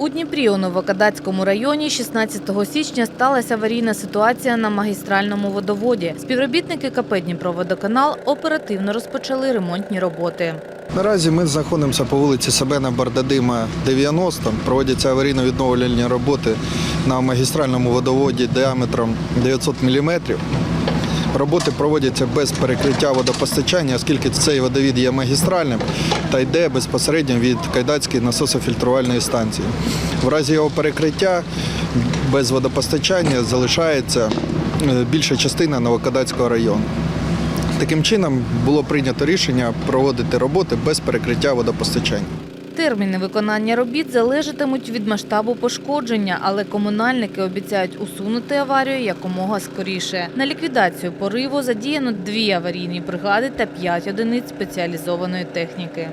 У Дніпрі у Новокадацькому районі 16 січня сталася аварійна ситуація на магістральному водоводі. Співробітники КП «Дніпроводоканал» оперативно розпочали ремонтні роботи. Наразі ми знаходимося по вулиці Себена Бардадима, 90. Проводяться аварійно-відновлювальні роботи на магістральному водоводі діаметром 900 мм. Роботи проводяться без перекриття водопостачання, оскільки цей водовід є магістральним та йде безпосередньо від Кайдацької насософільтрувальної станції. В разі його перекриття без водопостачання залишається е, більша частина Новокадацького району. Таким чином було прийнято рішення проводити роботи без перекриття водопостачання. Терміни виконання робіт залежатимуть від масштабу пошкодження, але комунальники обіцяють усунути аварію якомога скоріше. На ліквідацію пориву задіяно дві аварійні бригади та п'ять одиниць спеціалізованої техніки.